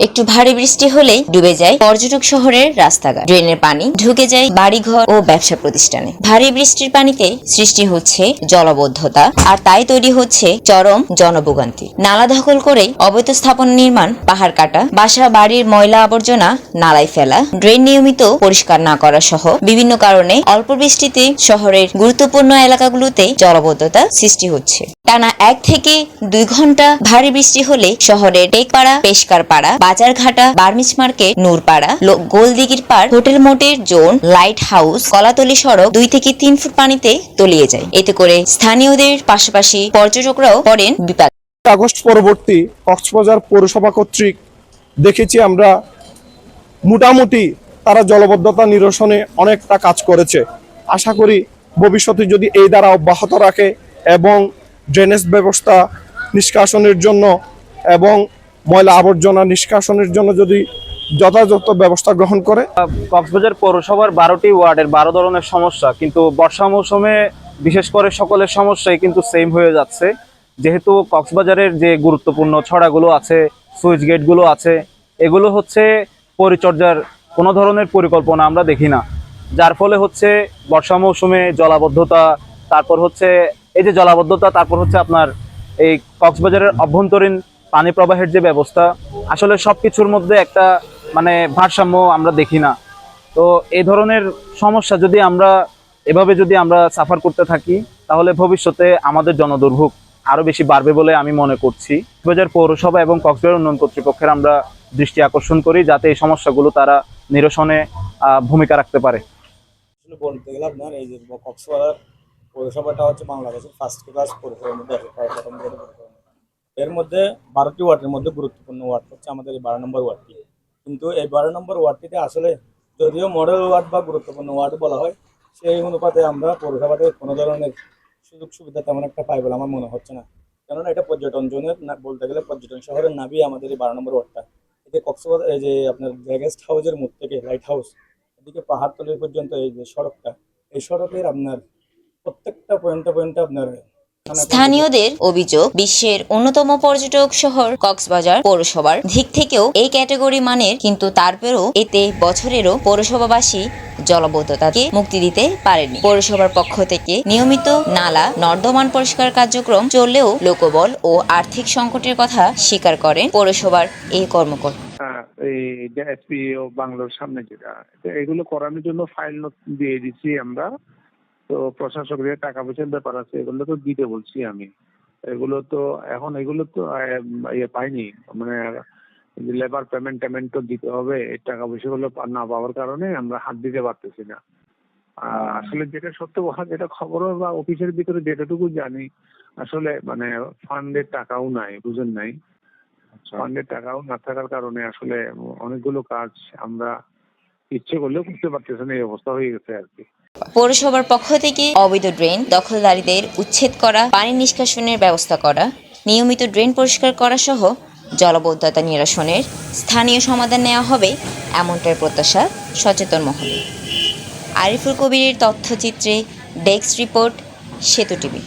একটু ভারী বৃষ্টি হলেই ডুবে যায় পর্যটক শহরের রাস্তাঘাট। ড্রেনের পানি ঢুকে যায় বাড়িঘর ও ব্যবসা প্রতিষ্ঠানে। ভারী বৃষ্টির পানিতে সৃষ্টি হচ্ছে জলবদ্ধতা আর তাই তৈরি হচ্ছে চরম জনভোগান্তি। নালা দখল করে অবৈধ স্থাপনা নির্মাণ, পাহাড় কাটা, বাসা, বাড়ির ময়লা আবর্জনা, নালায় ফেলা, ড্রেন নিয়মিত পরিষ্কার না করা সহ বিভিন্ন কারণে অল্প বৃষ্টিতে শহরের গুরুত্বপূর্ণ এলাকাগুলোতে জলবদ্ধতা সৃষ্টি হচ্ছে। টানা এক থেকে দুই ঘণ্টা ভারী বৃষ্টি হলে শহরের টেকপাড়া পেশকার পাড়া বাজারঘাটা, বার্মিজ মার্কেট, নূরপাড়া গোলদিঘির পাড়, hotel motel zone, lighthouse, Kolatoli সড়ক দুই থেকে তিন ফুট পানিতে তলিয়ে যায়। এতে করে স্থানীয়দের পাশাপাশি পর্যটকরাও পড়েন বিপাক। আগস্ট পরবর্তী কক্সবাজার পৌরসভা কর্তৃক দেখেছি আমরা, মোটামুটি তারা জলবদ্ধতা নিরসনে অনেকটা কাজ করেছে। আশা করি ভবিষ্যতে যদি এই দ্বারা অব্যাহত রাখে এবং ড্রেনেজ ব্যবস্থা নিষ্কাশনের জন্য এবং ময়লা আবর্জনা নিষ্কাশনের জন্য যদি যথাযথ ব্যবস্থা গ্রহণ করে? কক্সবাজার পৌরসভার বারোটি ওয়ার্ডের বারো ধরনের সমস্যা, কিন্তু বর্ষা মৌসুমে বিশেষ করে সকলের সমস্যাই কিন্তু সেম হয়ে যাচ্ছে। যেহেতু কক্সবাজারের যে গুরুত্বপূর্ণ ছড়াগুলো আছে, সুইচ গেটগুলো আছে, এগুলো হচ্ছে পরিচর্যার কোনো ধরনের পরিকল্পনা আমরা দেখি না। যার ফলে হচ্ছে বর্ষা মৌসুমে জলাবদ্ধতা, তারপর হচ্ছে এই যে জলাবদ্ধতা, তারপর হচ্ছে আপনার এই কক্সবাজারের অভ্যন্তরীণ পানি প্রবাহের যে ব্যবস্থা, আসলে সবকিছুর মধ্যে একটা মানে ভারসাম্য আমরা দেখি না। তো এই ধরনের সমস্যা যদি আমরা, এভাবে যদি আমরা সাফার করতে থাকি, তাহলে ভবিষ্যতে আমাদের জনদুর্ভোগ আরও বেশি বাড়বে বলে আমি মনে করছি। কক্সবাজার পৌরসভা এবং কক্সবাজার উন্নয়ন কর্তৃপক্ষের আমরা দৃষ্টি আকর্ষণ করি, যাতে এই সমস্যাগুলো তারা নিরসনে ভূমিকা রাখতে পারে। বলতে গেলে আপনার এই যে কক্সবাজার পৌরসভাটা হচ্ছে বাংলাদেশের ফার্স্ট ক্লাস পৌরসভার মধ্যে এর মধ্যে বারোটি ওয়ার্ডের মধ্যে গুরুত্বপূর্ণ ওয়ার্ড হচ্ছে আমাদের এই বারো নম্বর ওয়ার্ডটি। কিন্তু এই বারো নম্বর ওয়ার্ডটিতে আসলে যদিও মডেল ওয়ার্ড বা গুরুত্বপূর্ণ ওয়ার্ড বলা হয়, সেই অনুপাতে আমরা পৌরসভাতে কোনো ধরনের সুযোগ সুবিধা তেমন একটা পাই বলে আমার মনে হচ্ছে না। কেননা এটা পর্যটন জোনের বলতে গেলে পর্যটন শহরের নাবি আমাদের এই বারো নম্বর ওয়ার্ডটা। এতে কক্সবাজার, এই যে আপনার গেস্ট হাউসের মুখ থেকে লাইট হাউস এদিকে পাহাড়তলি পর্যন্ত এই যে সড়কটা, এই সড়কের আপনার প্রত্যেকটা পয়েন্টে পয়েন্টে আপনার স্থানীয়দের অভিযোগ বিশ্বের অন্যতম পর্যটক শহর কক্সবাজার পৌরসভার দিক থেকেও এই ক্যাটাগরি মানের কিন্তু তারপরেও এতে বছরেরও পৌরসভাবাসী জলবদ্ধতাকে মুক্তি দিতে পারেনি। পৌরসভার পক্ষ থেকে নিয়মিত নালা নর্দমান পরিষ্কার কার্যক্রম চললেও লোকবল ও আর্থিক সংকটের কথা স্বীকার করেন পৌরসভার এই কর্মকর্তা। হ্যাঁ, এই এসপি ও বাংলোর সামনে যেটা এগুলো করানোর জন্য ফাইল দিয়ে দিচ্ছি আমরা। তো প্রশাসকদের টাকা পয়সার ব্যাপার আছে এগুলো তো দিতে বলছি আমি। এগুলো তো এখন এগুলো তো ইয়ে পাইনি। মানে লেবার পেমেন্ট টেমেন্ট তো দিতে হবে এই টাকা পয়সাগুলো না পাওয়ার কারণে আমরা হাত দিতে পারতেছি না। আর আসলে যেটা সত্য কথা যেটা খবর বা অফিসের ভিতরে যেটাটুকু জানি আসলে মানে ফান্ডের টাকাও নাই বুঝেন নাই? ফান্ডের টাকাও না থাকার কারণে আসলে অনেকগুলো কাজ আমরা ইচ্ছে করলেও করতে পারতেছে না, এই অবস্থা হয়ে গেছে আর কি। পৌরসভার পক্ষ থেকে অবৈধ ড্রেন দখলদারীদের উচ্ছেদ করা, পানি নিষ্কাশনের ব্যবস্থা করা, নিয়মিত ড্রেন পরিষ্কার করা সহ জলবদ্ধতা নিরসনের স্থানীয় সমাধান নেওয়া হবে এমনটার প্রত্যাশা সচেতন মহলে। আরিফুল কবিরের তথ্যচিত্রে ডেস্ক রিপোর্ট, সেতু টিভি।